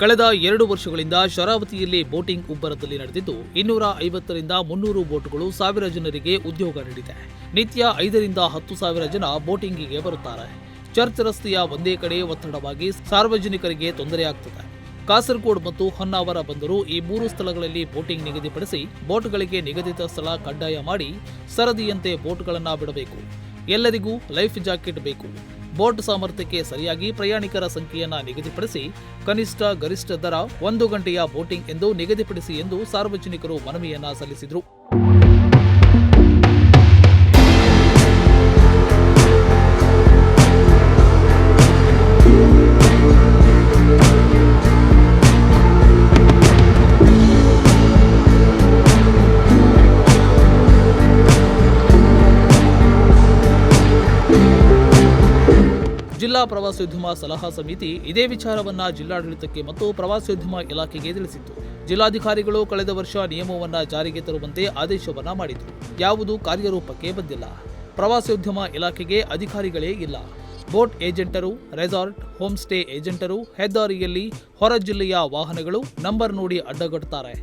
ಕಳೆದ ಎರಡು ವರ್ಷಗಳಿಂದ ಶರಾವತಿಯಲ್ಲಿ ಬೋಟಿಂಗ್ ಉಬ್ಬರದಲ್ಲಿ ನಡೆದಿದ್ದು, ಇನ್ನೂರ ಐವತ್ತರಿಂದ ಮುನ್ನೂರು ಬೋಟ್ಗಳು ಸಾವಿರ ಜನರಿಗೆ ಉದ್ಯೋಗ ನೀಡಿದೆ. ನಿತ್ಯ ಐದರಿಂದ ಹತ್ತು ಸಾವಿರ ಜನ ಬೋಟಿಂಗಿಗೆ ಬರುತ್ತಾರೆ. ಚರ್ಚ್ ರಸ್ತೆಯ ಒಂದೇ ಕಡೆ ಒತ್ತಡವಾಗಿ ಸಾರ್ವಜನಿಕರಿಗೆ ತೊಂದರೆಯಾಗ್ತದೆ ಕಾಸರಗೋಡ್ ಮತ್ತು ಹೊನ್ನಾವರ ಬಂದರು ಈ ಮೂರು ಸ್ಥಳಗಳಲ್ಲಿ ಬೋಟಿಂಗ್ ನಿಗದಿಪಡಿಸಿ ಬೋಟ್ಗಳಿಗೆ ನಿಗದಿತ ಸ್ಥಳ ಕಡ್ಡಾಯ ಮಾಡಿ ಸರದಿಯಂತೆ ಬೋಟ್ಗಳನ್ನು ಬಿಡಬೇಕು. ಎಲ್ಲರಿಗೂ ಲೈಫ್ ಜಾಕೆಟ್ ಬೇಕು. ಬೋಟ್ ಸಾಮರ್ಥ್ಯಕ್ಕೆ ಸರಿಯಾಗಿ ಪ್ರಯಾಣಿಕರ ಸಂಖ್ಯೆಯನ್ನು ನಿಗದಿಪಡಿಸಿ ಕನಿಷ್ಠ ಗರಿಷ್ಠ ದರ ಒಂದು ಗಂಟೆಯ ಬೋಟಿಂಗ್ ಎಂದು ನಿಗದಿಪಡಿಸಿ ಎಂದು ಸಾರ್ವಜನಿಕರು ಮನವಿಯನ್ನ ಸಲ್ಲಿಸಿದರು. ಜಿಲ್ಲಾ ಪ್ರವಾಸೋದ್ಯಮ ಸಲಹಾ ಸಮಿತಿ ಇದೇ ವಿಚಾರವನ್ನ ಜಿಲ್ಲಾಡಳಿತಕ್ಕೆ ಮತ್ತು ಪ್ರವಾಸೋದ್ಯಮ ಇಲಾಖೆಗೆ ತಿಳಿಸಿತ್ತು. ಜಿಲ್ಲಾಧಿಕಾರಿಗಳು ಕಳೆದ ವರ್ಷ ನಿಯಮವನ್ನ ಜಾರಿಗೆ ತರುವಂತೆ ಆದೇಶವನ್ನ ಮಾಡಿದ್ರು. ಯಾವುದು ಕಾರ್ಯರೂಪಕ್ಕೆ ಬಂದಿಲ್ಲ. ಪ್ರವಾಸೋದ್ಯಮ ಇಲಾಖೆಗೆ ಅಧಿಕಾರಿಗಳೇ ಇಲ್ಲ. ಬೋಟ್ ಏಜೆಂಟರು, ರೆಸಾರ್ಟ್ ಹೋಮ್ ಸ್ಟೇ ಏಜೆಂಟರು, ಹೆದ್ದಾರಿಯಲ್ಲಿ ಹೊರ ಜಿಲ್ಲೆಯ ವಾಹನಗಳು ನಂಬರ್ ನೋಡಿ ಅಡ್ಡಗಟ್ತಾರೆ.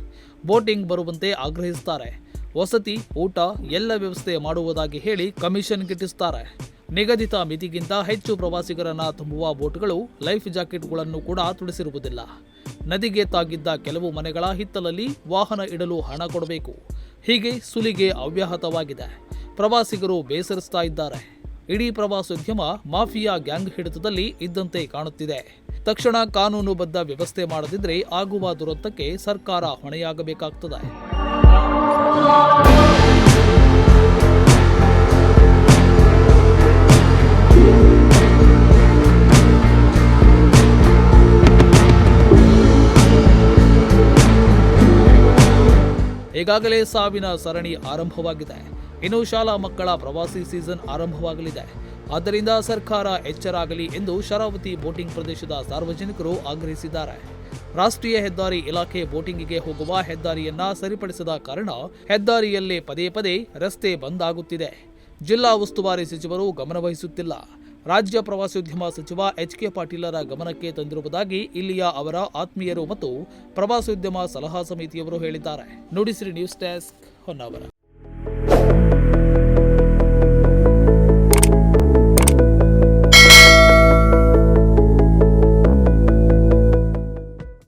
ಬೋಟಿಂಗ್ ಬರುವಂತೆ ಆಗ್ರಹಿಸುತ್ತಾರೆ ವಸತಿ, ಊಟ ಎಲ್ಲ ವ್ಯವಸ್ಥೆ ಮಾಡುವುದಾಗಿ ಹೇಳಿ ಕಮಿಷನ್ ಗಿಟ್ಟಿಸುತ್ತಾರೆ ನಿಗದಿತ ಮಿತಿಗಿಂತ ಹೆಚ್ಚು ಪ್ರವಾಸಿಗರನ್ನ ತುಂಬುವ ಬೋಟ್ಗಳು ಲೈಫ್ ಜಾಕೆಟ್ಗಳನ್ನು ಕೂಡ ತುಳಿಸಿರುವುದಿಲ್ಲ ನದಿಗೆ ತಾಗಿದ್ದ ಕೆಲವು ಮನೆಗಳ ಹಿತ್ತಲಲ್ಲಿ ವಾಹನ ಇಡಲು ಹಣ ಕೊಡಬೇಕು. ಹೀಗೆ ಸುಲಿಗೆ ಅವ್ಯಾಹತವಾಗಿದೆ. ಪ್ರವಾಸಿಗರು ಬೇಸರಿಸ್ತಾ ಇದ್ದಾರೆ. ಇಡೀ ಪ್ರವಾಸೋದ್ಯಮ ಮಾಫಿಯಾ ಗ್ಯಾಂಗ್ ಹಿಡಿತದಲ್ಲಿ ಇದ್ದಂತೆ ಕಾಣುತ್ತಿದೆ. ತಕ್ಷಣ ಕಾನೂನುಬದ್ಧ ವ್ಯವಸ್ಥೆ ಮಾಡದಿದ್ರೆ ಆಗುವ ದುರಂತಕ್ಕೆ ಸರ್ಕಾರ ಹೊಣೆಯಾಗಬೇಕಾಗ್ತದೆ. ಈಗಾಗಲೇ ಸಾವಿನ ಸರಣಿ ಆರಂಭವಾಗಿದೆ. ಇನ್ನು ಶಾಲಾ ಮಕ್ಕಳ ಪ್ರವಾಸಿ ಸೀಸನ್ ಆರಂಭವಾಗಲಿದೆ. ಆದ್ದರಿಂದ ಸರ್ಕಾರ ಎಚ್ಚರಾಗಲಿ ಎಂದು ಶರಾವತಿ ಬೋಟಿಂಗ್ ಪ್ರದೇಶದ ಸಾರ್ವಜನಿಕರು ಆಗ್ರಹಿಸಿದ್ದಾರೆ. ರಾಷ್ಟ್ರೀಯ ಹೆದ್ದಾರಿ ಇಲಾಖೆ ಬೋಟಿಂಗಿಗೆ ಹೋಗುವ ಹೆದ್ದಾರಿಯನ್ನ ಸರಿಪಡಿಸದ ಕಾರಣ ಹೆದ್ದಾರಿಯಲ್ಲೇ ಪದೇ ಪದೇ ರಸ್ತೆ ಬಂದ್ ಆಗುತ್ತಿದೆ. ಜಿಲ್ಲಾ ಉಸ್ತುವಾರಿ ಸಚಿವರು ಗಮನವಹಿಸುತ್ತಿಲ್ಲ ರಾಜ್ಯ ಪ್ರವಾಸೋದ್ಯಮ ಸಚಿವ ಎಚ್ ಕೆ ಪಾಟೀಲರ ಗಮನಕ್ಕೆ ತಂದಿರುವುದಾಗಿ ಇಲ್ಲಿಯ ಅವರ ಆತ್ಮೀಯರು ಮತ್ತು ಪ್ರವಾಸೋದ್ಯಮ ಸಲಹಾ ಸಮಿತಿಯವರು ಹೇಳಿದ್ದಾರೆ. Nudisiri news desk Honnavar.